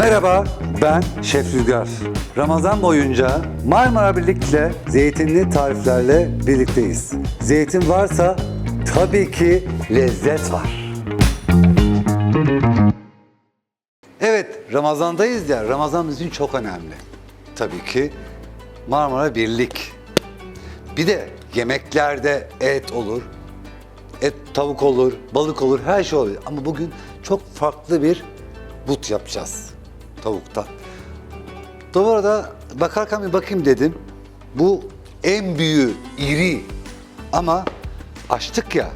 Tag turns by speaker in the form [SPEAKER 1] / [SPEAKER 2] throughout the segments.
[SPEAKER 1] Merhaba, ben Şef Rüzgar. Ramazan boyunca Marmara Birlik'le zeytinli tariflerle birlikteyiz. Zeytin varsa tabii ki lezzet var. Evet, Ramazan'dayız ya. Ramazan bizim için çok önemli. Tabii ki Marmara Birlik. Bir de yemeklerde et olur, et tavuk olur, balık olur, her şey olur. Ama bugün çok farklı bir but yapacağız tavuktan. Bu arada bakarken bir bakayım dedim. Bu en büyüğü, iri ama açtık ya.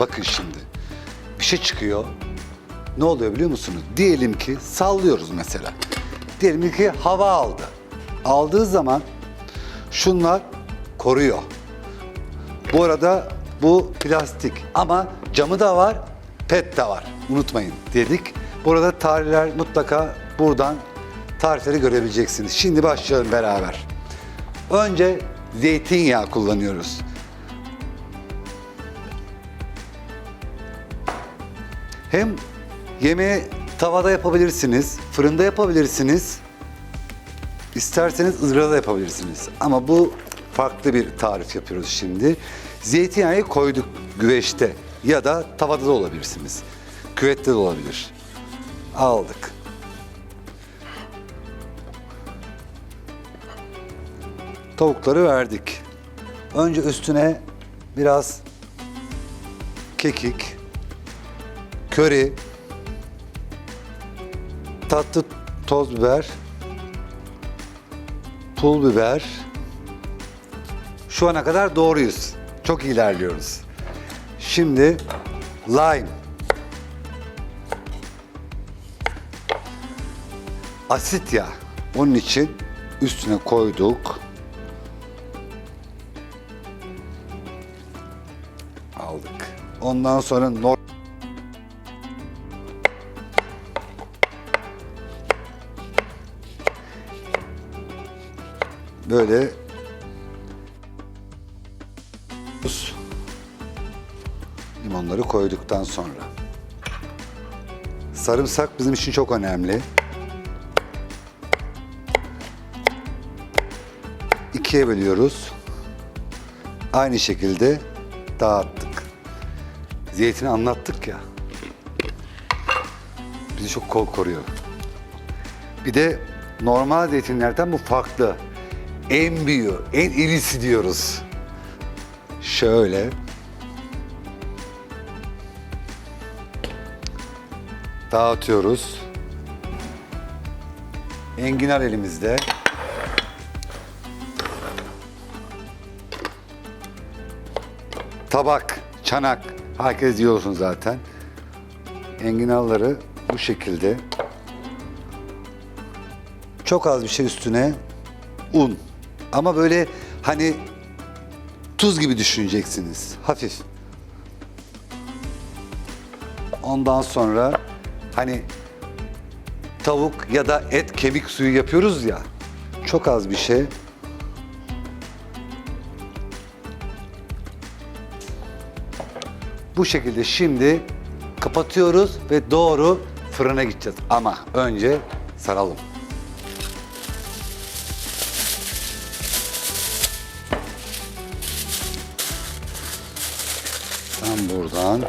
[SPEAKER 1] Bakın şimdi. Bir şey çıkıyor. Ne oluyor biliyor musunuz? Diyelim ki sallıyoruz mesela. Diyelim ki hava aldı. Aldığı zaman şunlar koruyor. Bu arada bu plastik ama camı da var, pet de var. Unutmayın dedik. Burada tarihler mutlaka buradan tarifleri görebileceksiniz. Şimdi başlayalım beraber. Önce zeytinyağı kullanıyoruz. Hem yemeği tavada yapabilirsiniz, fırında yapabilirsiniz. İsterseniz ızgarada yapabilirsiniz. Ama bu farklı bir tarif yapıyoruz şimdi. Zeytinyağı koyduk güveçte ya da tavada da olabilirsiniz. Küvette de olabilir. Aldık. Tavukları verdik. Önce üstüne biraz kekik, köri, tatlı toz biber, pul biber. Şu ana kadar doğruyuz. Çok ilerliyoruz. Şimdi lime. Asit ya. Onun için üstüne koyduk. Aldık. Ondan sonra nor böyle limonları koyduktan sonra sarımsak bizim için çok önemli. İkiye bölüyoruz. Aynı şekilde dağıttık. Zeytini anlattık ya. Bizi çok kol koruyor. Bir de normal zeytinlerden bu farklı. En büyüğü, en irisi diyoruz. Şöyle. Dağıtıyoruz. Enginar elimizde. Tabak, çanak. Herkes diyorsun zaten. Enginarları bu şekilde. Çok az bir şey üstüne un. Ama böyle hani tuz gibi düşüneceksiniz. Hafif. Ondan sonra hani tavuk ya da et kemik suyu yapıyoruz ya. Çok az bir şey. Bu şekilde şimdi kapatıyoruz ve doğru fırına gideceğiz. Ama önce saralım. Sen buradan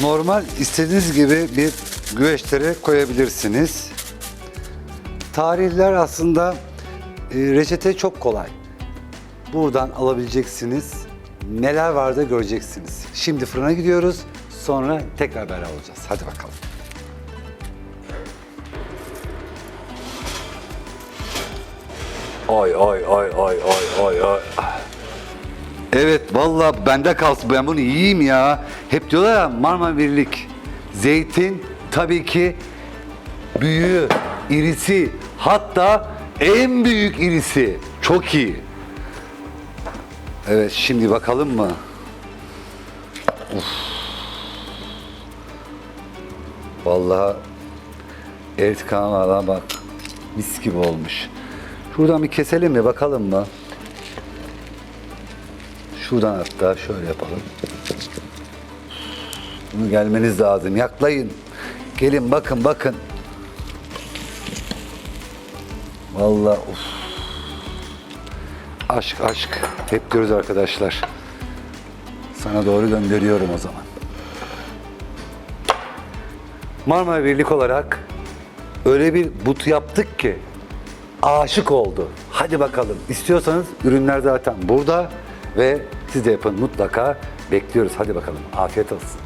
[SPEAKER 1] normal istediğiniz gibi bir güveçlere koyabilirsiniz. Tarihler aslında e, reçete çok kolay. Buradan alabileceksiniz. Neler var da göreceksiniz. Şimdi fırına gidiyoruz. Sonra tekrar beraber olacağız. Hadi bakalım. Oy oy oy oy oy oy oy. Evet vallahi bende kalsın ben bunu yiyeyim ya. Hep diyorlar ya Marmara Birlik. Zeytin tabii ki büyüğü, irisi hatta en büyük irisi. Çok iyi. Evet şimdi bakalım mı? Uf. Vallahi evet kanala bak mis gibi olmuş. Şuradan bir keselim mi bakalım mı? Şuradan hatta şöyle yapalım. Bunu gelmeniz lazım. Yaklayın. Gelin bakın bakın. Vallahi of. Aşk aşk. Hep diyoruz arkadaşlar. Sana doğru gönderiyorum o zaman. Marmara Birlik olarak öyle bir but yaptık ki aşık oldu. Hadi bakalım. İstiyorsanız ürünler zaten burada ve siz de yapın mutlaka. Bekliyoruz. Hadi bakalım. Afiyet olsun.